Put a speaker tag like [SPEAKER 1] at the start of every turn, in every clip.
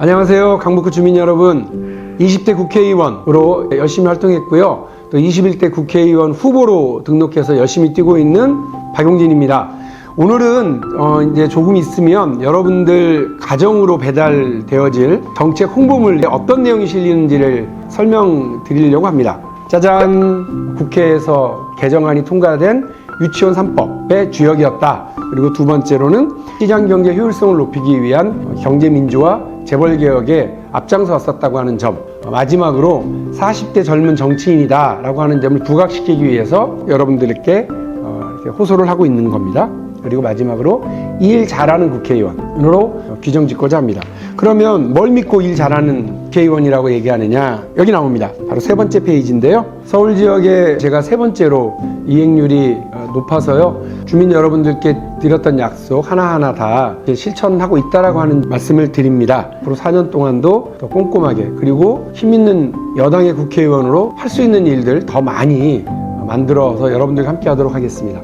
[SPEAKER 1] 안녕하세요. 강북구 주민 여러분. 20대 국회의원으로 열심히 활동했고요. 또 21대 국회의원 후보로 등록해서 열심히 뛰고 있는 박용진입니다. 오늘은 어 이제 조금 있으면 여러분들 가정으로 배달되어질 정책 홍보물에 어떤 내용이 실리는지를 설명드리려고 합니다. 짜잔! 국회에서 개정안이 통과된 유치원 3법의 주역이었다. 그리고 두 번째로는 시장 경제 효율성을 높이기 위한 경제 민주화 재벌 개혁에 앞장서 왔었다고 하는 점. 마지막으로 40대 젊은 정치인이다라고 하는 점을 부각시키기 위해서 여러분들께 어, 호소를 하고 있는 겁니다. 그리고 마지막으로 일 잘하는 국회의원으로 규정 짓고자 합니다. 그러면 뭘 믿고 일 잘하는 국회의원이라고 얘기하느냐? 여기 나옵니다. 바로 세 번째 페이지인데요. 서울 지역에 제가 세 번째로 이행률이 어, 높아서요. 주민 여러분들께 드렸던 약속 하나하나 다 실천하고 있다라고 하는 말씀을 드립니다. 앞으로 4년 동안도 더 꼼꼼하게 그리고 힘 있는 여당의 국회의원으로 할 수 있는 일들 더 많이 만들어서 여러분들과 함께 하도록 하겠습니다.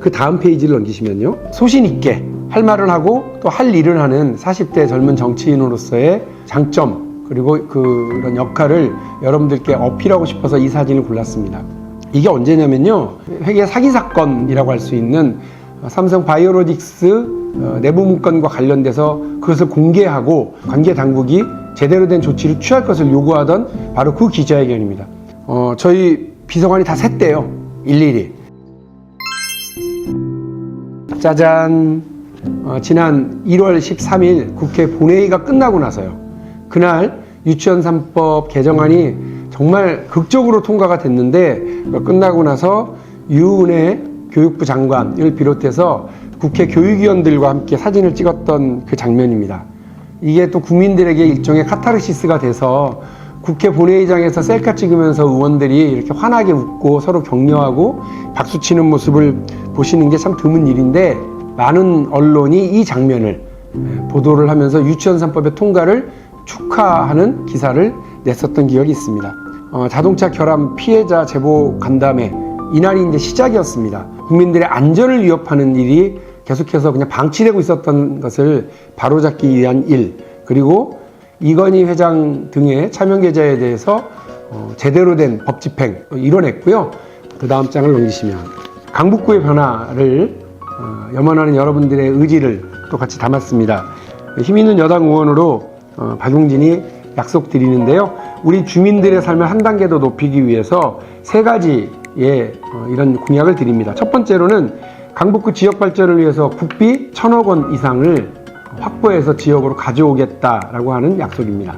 [SPEAKER 1] 그 다음 페이지를 넘기시면요. 소신 있게 할 말을 하고 또 할 일을 하는 40대 젊은 정치인으로서의 장점 그리고 그런 역할을 여러분들께 어필하고 싶어서 이 사진을 골랐습니다. 이게 언제냐면요. 회계 사기 사건이라고 할 수 있는 삼성 바이오로직스 어, 내부 문건과 관련돼서 그것을 공개하고 관계 당국이 제대로 된 조치를 취할 것을 요구하던 바로 그 기자회견입니다. 어, 저희 비서관이 다 샜대요. 일일이. 짜잔. 어, 지난 1월 13일 국회 본회의가 끝나고 나서요. 그날 유치원 3법 개정안이 정말 극적으로 통과가 됐는데 어, 끝나고 나서 유은혜 교육부 장관을 비롯해서 국회 교육위원들과 함께 사진을 찍었던 그 장면입니다. 이게 또 국민들에게 일종의 카타르시스가 돼서 국회 본회의장에서 셀카 찍으면서 의원들이 이렇게 환하게 웃고 서로 격려하고 박수 치는 모습을 보시는 게 참 드문 일인데 많은 언론이 이 장면을 보도를 하면서 유치원 3법의 통과를 축하하는 기사를 냈었던 기억이 있습니다. 어, 자동차 결함 피해자 제보 간담회 이날이 이제 시작이었습니다. 국민들의 안전을 위협하는 일이 계속해서 그냥 방치되고 있었던 것을 바로잡기 위한 일 그리고 이건희 회장 등의 차명 계좌에 대해서 어, 제대로 된 법 집행 이뤄냈고요. 그 다음 장을 넘기시면 강북구의 변화를 어, 염원하는 여러분들의 의지를 또 같이 담았습니다. 힘 있는 여당 의원으로 어, 박용진이 약속드리는데요. 우리 주민들의 삶을 한 단계 더 높이기 위해서 세 가지의 어, 이런 공약을 드립니다. 첫 번째로는 강북구 지역 발전을 위해서 국비 천억 원 이상을 확보해서 지역으로 가져오겠다라고 하는 약속입니다.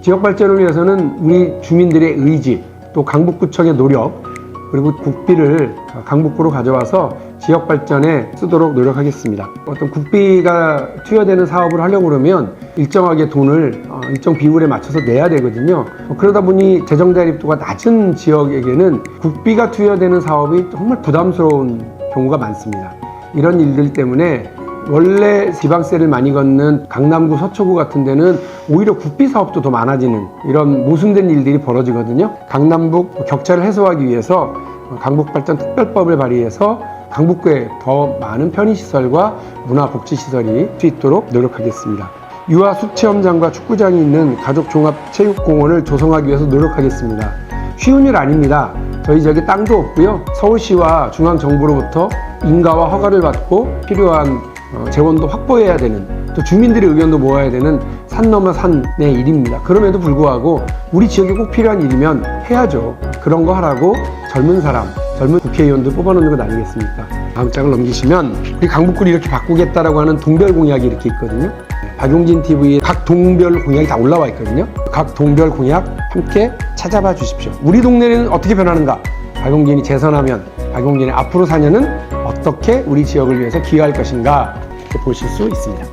[SPEAKER 1] 지역 발전을 위해서는 우리 주민들의 의지, 또 강북구청의 노력, 그리고 국비를 강북구로 가져와서 지역 발전에 쓰도록 노력하겠습니다. 어떤 국비가 투여되는 사업을 하려고 그러면 일정하게 돈을 어, 일정 비율에 맞춰서 내야 되거든요. 어, 그러다 보니 재정 대립도가 낮은 지역에게는 국비가 투여되는 사업이 정말 부담스러운 경우가 많습니다. 이런 일들 때문에 원래 지방세를 많이 걷는 강남구, 서초구 같은 데는 오히려 국비 사업도 더 많아지는 이런 모순된 일들이 벌어지거든요. 강남북 격차를 해소하기 위해서 강북발전 특별법을 발의해서 강북구에 더 많은 편의시설과 문화복지시설이 수 있도록 노력하겠습니다. 유아 숙체험장과 축구장이 있는 가족종합체육공원을 조성하기 위해서 노력하겠습니다. 쉬운 일 아닙니다. 저희 지역에 땅도 없고요. 서울시와 중앙정부로부터 인가와 허가를 받고 필요한 어, 재원도 확보해야 되는 또 주민들의 의견도 모아야 되는 산 넘어 산의 일입니다. 그럼에도 불구하고 우리 지역에 꼭 필요한 일이면 해야죠. 그런 거 하라고 젊은 사람, 젊은 국회의원들 뽑아놓는 것 아니겠습니까? 다음 장을 넘기시면 우리 강북구를 이렇게 바꾸겠다라고 하는 동별 공약이 이렇게 있거든요. 박용진 TV에 각 동별 공약이 다 올라와 있거든요. 각 동별 공약 함께 찾아봐 주십시오. 우리 동네는 어떻게 변하는가? 박용진이 재선하면 박용진의 앞으로 4년은 어떻게 우리 지역을 위해서 기여할 것인가 이렇게 보실 수 있습니다.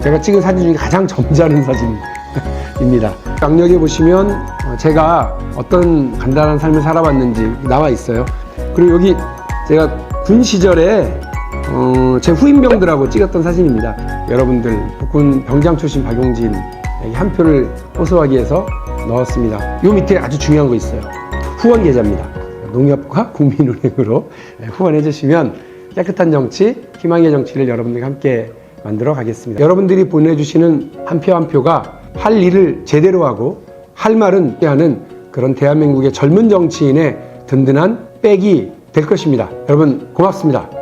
[SPEAKER 1] 제가 찍은 사진 중에 가장 점잖은 사진입니다. 강력에 보시면 어, 제가 어떤 간단한 삶을 살아왔는지 나와 있어요. 그리고 여기 제가 군 시절에 어, 제 후임병들하고 찍었던 사진입니다. 여러분들 북군 병장 출신 박용진 한 표를 호소하기 위해서 넣었습니다. 요 밑에 아주 중요한 거 있어요. 후원 계좌입니다. 농협과 국민은행으로 후원해 주시면 깨끗한 정치, 희망의 정치를 여러분들과 함께 만들어 가겠습니다. 여러분들이 보내주시는 한 표한 표가 할 일을 제대로 하고 할 말은 하는 그런 대한민국의 젊은 정치인의 든든한 백이 될 것입니다. 여러분 고맙습니다.